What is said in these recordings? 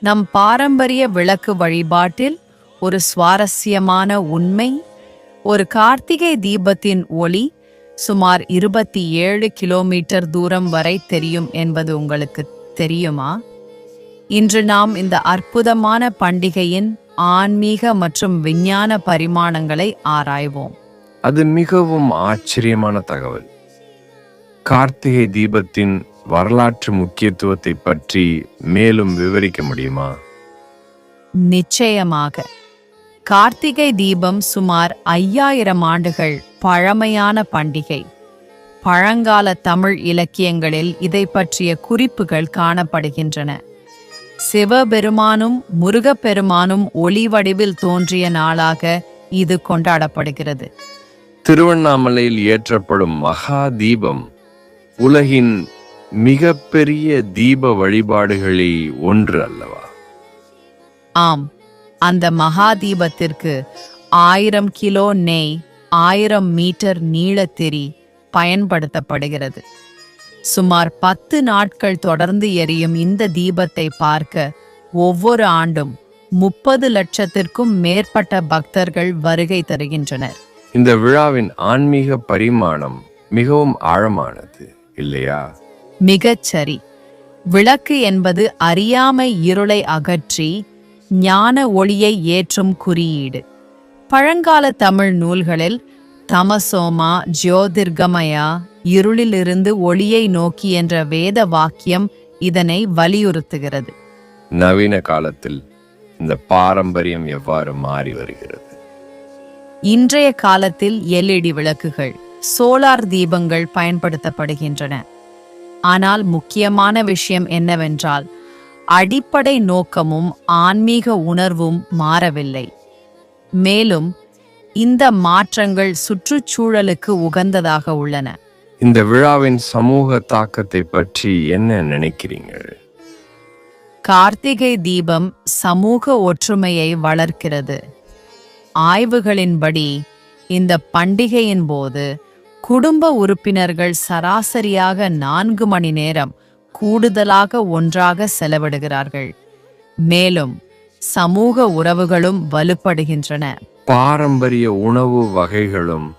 நம் பாரம்பரிய விளக்கு வழிபாட்டில் ஒரு சுவாரஸ்யமான உண்மை ஒரு கார்த்திகை தீபத்தின் ஒளி சுமார் இருபத்தி ஏழு கிலோமீட்டர் தூரம் வரை தெரியும் என்பது உங்களுக்கு தெரியுமா? இன்று நாம் இந்த அற்புதமான பண்டிகையின் ஆன்மீக மற்றும் விஞ்ஞான பரிமாணங்களை ஆராய்வோம். அது மிகவும் ஆச்சரியமான தகவல். கார்த்திகை தீபத்தின் வரலாற்று முக்கியத்துவத்தை பற்றி மேலும் விவரிக்க முடியுமா? நிச்சயமாக. கார்த்திகை தீபம் சுமார் ஐயாயிரம் ஆண்டுகள் பழமையான பண்டிகை. பழங்கால தமிழ் இலக்கியங்களில் இதை பற்றிய குறிப்புகள் காணப்படுகின்றன. சிவபெருமானும் முருகப்பெருமானும் ஒளி வடிவில் தோன்றிய நாளாக இது கொண்டாடப்படுகிறது. திருவண்ணாமலையில் ஏற்றப்படும் மகா தீபம் உலகின் மிகப்பெரிய தீப வழிபாடுகளில் ஒன்று அல்லவா? ஆம். அந்த மகா தீபத்திற்கு ஆயிரம் கிலோ நெய் ஆயிரம் மீட்டர் நீளத்திரி பயன்படுத்தப்படுகிறது. சுமார் பத்து நாட்கள் தொடர்ந்து எரியும் இந்த தீபத்தை பார்க்க ஒவ்வொரு ஆண்டும் முப்பது லட்சத்திற்கும் மேற்பட்ட பக்தர்கள் வருகை தருகின்றனர். இந்த விழாவின் ஆன்மீக பரிமாணம் மிகவும் ஆழமானது இல்லையா? மிகச் சரி விளக்கு என்பது அறியாமை இருளை அகற்றி ஞான ஒளியை ஏற்றும் குறியீடு. பழங்கால தமிழ் நூல்களில் தமசோமா ஜோதிர்கமயா இருளிலிருந்து ஒளியை நோக்கி என்ற வேத வாக்கியம் இதனை வலியுறுத்துகிறது. நவீன காலத்தில் இந்த பாரம்பரியம் எவ்வாறு மாறி வருகிறது? இன்றைய காலத்தில் எல்இடி விளக்குகள் சோலார் தீபங்கள் பயன்படுத்தப்படுகின்றன. ஆனால் முக்கியமான விஷயம் என்னவென்றால் அடிப்படை நோக்கமும் ஆன்மீக உணர்வும் மாறவில்லை. மேலும் இந்த மாற்றங்கள் சுற்றுச்சூழலுக்கு உகந்ததாக உள்ளன. இந்த விழாவின் சமூக தாக்கத்தை பற்றி என்ன நினைக்கிறீங்க கார்த்திகை தீபம் சமூக ஒற்றுமையை வளர்க்கிறது. ஆய்வுகளின்படி இந்த பண்டிகையின் போது குடும்ப உறுப்பினர்கள் சராசரியாக நான்கு மணி நேரம் கூடுதலாக ஒன்றாக செலவிடுகிறார்கள். மேலும் சமூக உறவுகளும் வலுப்படுகின்றன. பாரம்பரிய உணவு வகைகளும்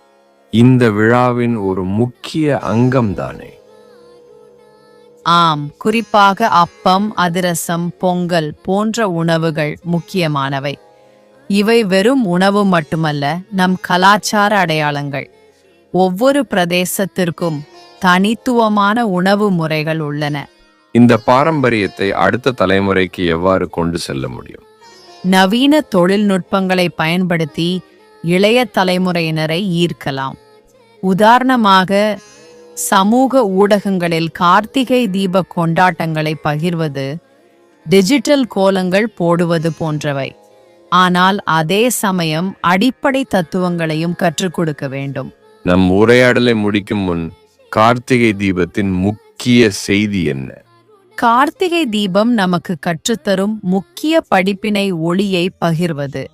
இந்த விழாவின் ஒரு முக்கிய அங்கம்தானே? ஆம் குறிப்பாக அப்பம் அதிரசம் பொங்கல் போன்ற உணவுகள் முக்கியமானவை. இவை வெறும் உணவு மட்டுமல்ல நம் கலாச்சார அடையாளங்கள். ஒவ்வொரு பிரதேசத்திற்கும் தனித்துவமான உணவு முறைகள் உள்ளன. இந்த பாரம்பரியத்தை அடுத்த தலைமுறைக்கு எவ்வாறு கொண்டு செல்ல முடியும்? நவீன தொழில்நுட்பங்களை பயன்படுத்தி இளைய தலைமுறையினரை ஈர்க்கலாம். உதாரணமாக சமூக ஊடகங்களில் கார்த்திகை தீப கொண்டாட்டங்களை பகிர்வது டிஜிட்டல் கோலங்கள் போடுவது போன்றவை. ஆனால் அதே சமயம் அடிப்படை தத்துவங்களையும் கற்றுக் கொடுக்க வேண்டும். நம் உரையாடலை முடிக்கும் முன் கார்த்திகை தீபத்தின் முக்கிய செய்தி என்ன? கார்த்திகை தீபம் நமக்கு கற்றுத்தரும் முக்கிய படிப்பினை ஒளியை பகிர்வது.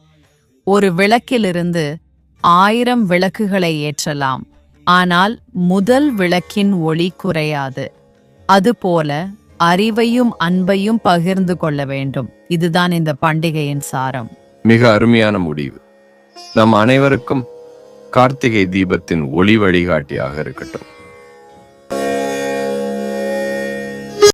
ஒரு விளக்கிலிருந்து ஆயிரம் விளக்குகளை ஏற்றலாம். ஆனால் முதல் விளக்கின் ஒளி குறையாது. அதுபோல அறிவையும் அன்பையும் பகிர்ந்து கொள்ள வேண்டும். இதுதான் இந்த பண்டிகையின் சாரம். மிக அருமையான முடிவு. நம் அனைவருக்கும் கார்த்திகை தீபத்தின் ஒளி வழிகாட்டியாக இருக்கட்டும்.